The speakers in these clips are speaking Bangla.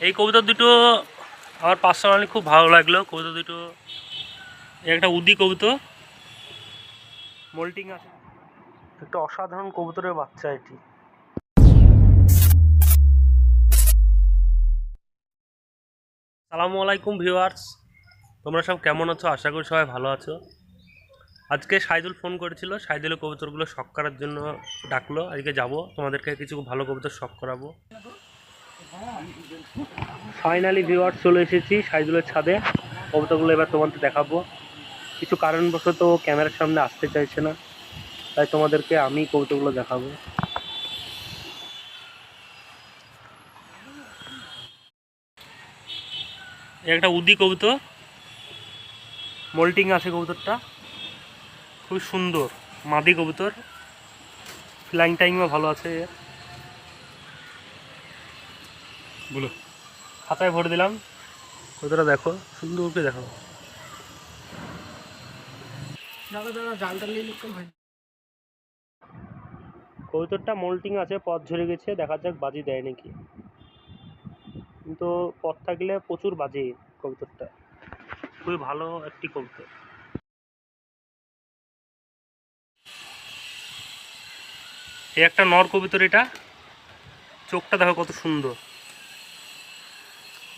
এই কবিতা দুটো আমার পার্সোনালি খুব ভালো লাগল। কবিতা দুটো একটা উদি কবিতা। মোল্টিং আছে। একটা অসাধারণ কবুতরের বাচ্চা এটি। সালামু আলাইকুম ভিউয়ার্স। তোমরা সব কেমন আছো? আশা করি সবাই ভালো আছো। আজকে সাইদুল ফোন করেছিল। সাইদুলের কবুতরগুলো শখ করার জন্য ডাকলো। আজকে যাব। তোমাদেরকে কিছু ভালো কবুতর শখ করাবো। ফাইনালি ভিউয়ার্স চলে এসেছি সাইদুলের ছাদে। কবিতাগুলো এবার তোমাদের দেখাবো। কিছু কারণবশত ক্যামেরার সামনে আসতে চাইছে না। তাই তোমাদেরকে আমি কবুতরগুলো দেখাবো। একটা উদি কবুতর। মোল্টিং আছে কবুতরটা। খুব সুন্দর, মাদি কবুতর। ফ্লাইং টাইমও ভালো আছে এর। বলো। খাতায় ভরে দিলাম। কতটা দেখো? সুন্দর করে দেখো দাদা দাদা জালটা নিয়ে লিখতে ভাই। কবুতরটা মোল্টিং আছে পথ ঝরে গেছে দেখা যাক বাজি দেয় নাকি। কিন্তু পথ থাকলে প্রচুর বাজে কবুতরটা খুবই ভালো একটি কবুতর এই একটা নর কবুতর এটা। চোখটা দেখো কত সুন্দর।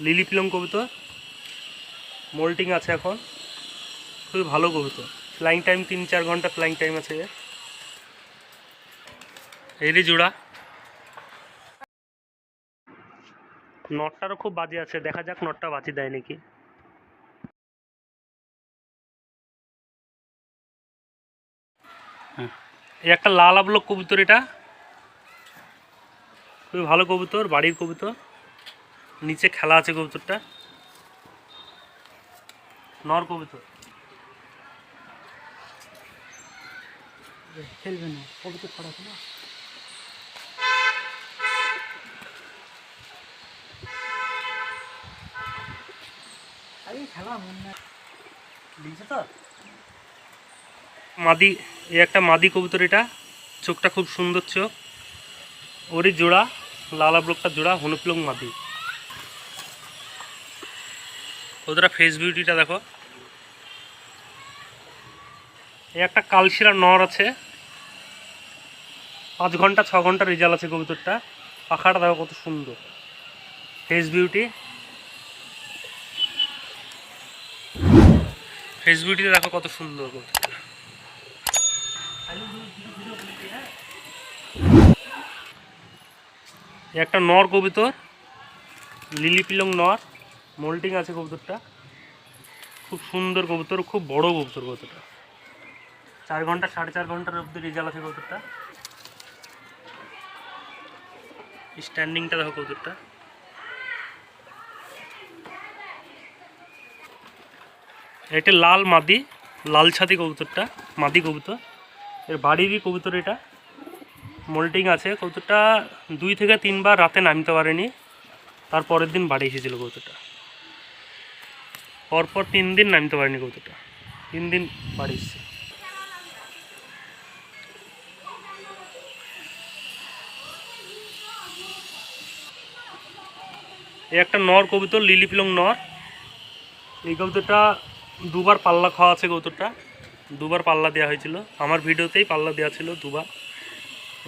লিলি পিলং কবুতর। মোল্টিং আছে এখন। খুবই ভালো কবুতর। ফ্লাইং টাইম তিন চার ঘণ্টা ফ্লাইং টাইম আছে এর। এরই জোড়া। নটটারও খুব বাজে আছে। দেখা যাক নটটা বাজি দেয় নাকি। হ্যাঁ। এই একটা লাল আবলক কবুতর এটা। খুবই ভালো কবুতর, বাড়ির কবুতর। নিচে খেলা আছে কবুতরটা। নর কবুতর। খেলবে না কবিতা ছড়াছে না। মাদি এই একটা মাদি কবুতর এটা। চোখটা খুব সুন্দর চোখ। ওরই জোড়া লালা ব্লকটা জোড়া হনুপ্লং মাদি। ওদের ফেস বিউটিটা দেখো। এই একটা কালশিরা নর আছে। পাঁচ ঘণ্টা, ছ ঘণ্টা রেজাল্ট আছে কবুতরটা। পাখাটা দেখো কত সুন্দর। ফেস বিউটি ফেস বিউটিটা দেখো কত সুন্দর একটা নর কবুতর, লিলি পিলং নর। মোল্টিং আছে কবুতরটা। খুব সুন্দর কবুতর, খুব বড় কবুতর কবুতরটা। চার ঘণ্টা, সাড়ে চার ঘণ্টার অব্দি রেজাল্ট আছে কবুতরটা। স্ট্যান্ডিংটা দেখো কবুতরটা। এটা লাল মাদি, লাল ছাতি কবুতরটা, মাদি কবুতর। এর বাড়িরই কবুতর এটা। মোল্টিং আছে। কবুতরটা দুই থেকে তিনবার রাতে নামতে পারেনি। তার পরের দিন বাড়ি এসেছিল কবুতরটা। পরপর তিন দিন নামতে পারিনি কবুতরটা তিন দিন বাড়ি এই একটা নর কবুতর, লিলি পিলং নর। এই কবুতরটা দুবার পাল্লা খাওয়া আছে কবুতরটা দুবার পাল্লা দেওয়া হয়েছিল। আমার ভিডিওতেই পাল্লা দেওয়া ছিল দুবার।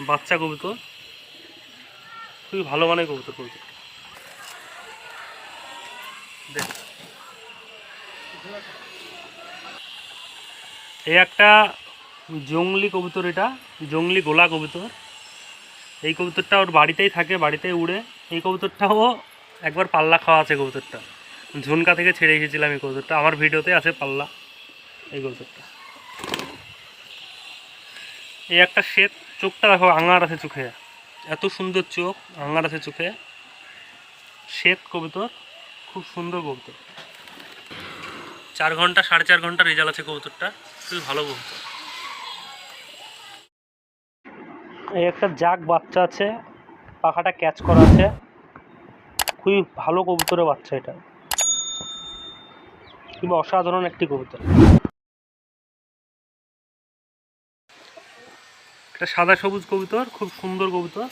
বাচ্চা কবুতর। খুবই ভালো মানের কবুতর কবুতর দেখ। এই একটা জংলি কবুতর এটা জংলি গোলা কবুতর। এই কবুতরটা ওর বাড়িতেই থাকে, বাড়িতেই উড়ে। এই কবুতরটাও একবার পাল্লা খাওয়া আছে কবুতরটা। ঝুনকা থেকে ছেড়ে এসেছিলাম এই কবুতরটা। আমার ভিডিওতে আছে পাল্লা, এই কবুতরটা। এই একটা শ্বেত চোখটা দেখো, আঙার আছে চোখে। এত সুন্দর চোখ, আঙার আছে চোখে। শ্বেত কবুতর, খুব সুন্দর কবুতর। চার ঘণ্টা সাড়ে চার ঘণ্টা রেজাল্ট আছে কবুতরটা। খুবই ভালো কবুতর। এই একটা জাগ বাচ্চা আছে পাখাটা ক্যাচ করা আছে। খুবই ভালো কবুতরের বাচ্চা এটা। খুবই অসাধারণ একটি কবুতর। একটা সাদা সবুজ কবুতর খুব সুন্দর কবুতর।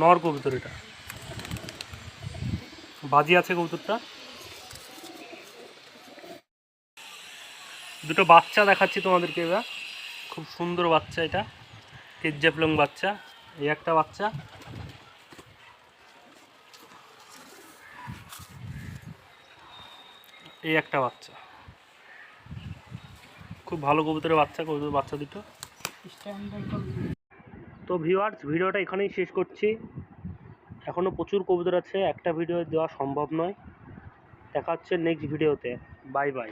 নর কবুতর এটা। বাজি আছে কবুতরটা। দুটো বাচ্চা দেখাচ্ছি তোমাদেরকে এবার। খুব সুন্দর বাচ্চা এটা, কেজ্জাফলং বাচ্চা, এই একটা বাচ্চা। এই একটা বাচ্চা। খুব ভালো কবুতরের বাচ্চা কবুতরের বাচ্চা দুটো। তো ভিউয়ার্স ভিডিওটা এখানেই শেষ করছি। এখনও প্রচুর কবুতর আছে, একটা ভিডিও দেওয়া সম্ভব নয়। দেখা হচ্ছে নেক্সট ভিডিওতে বাই বাই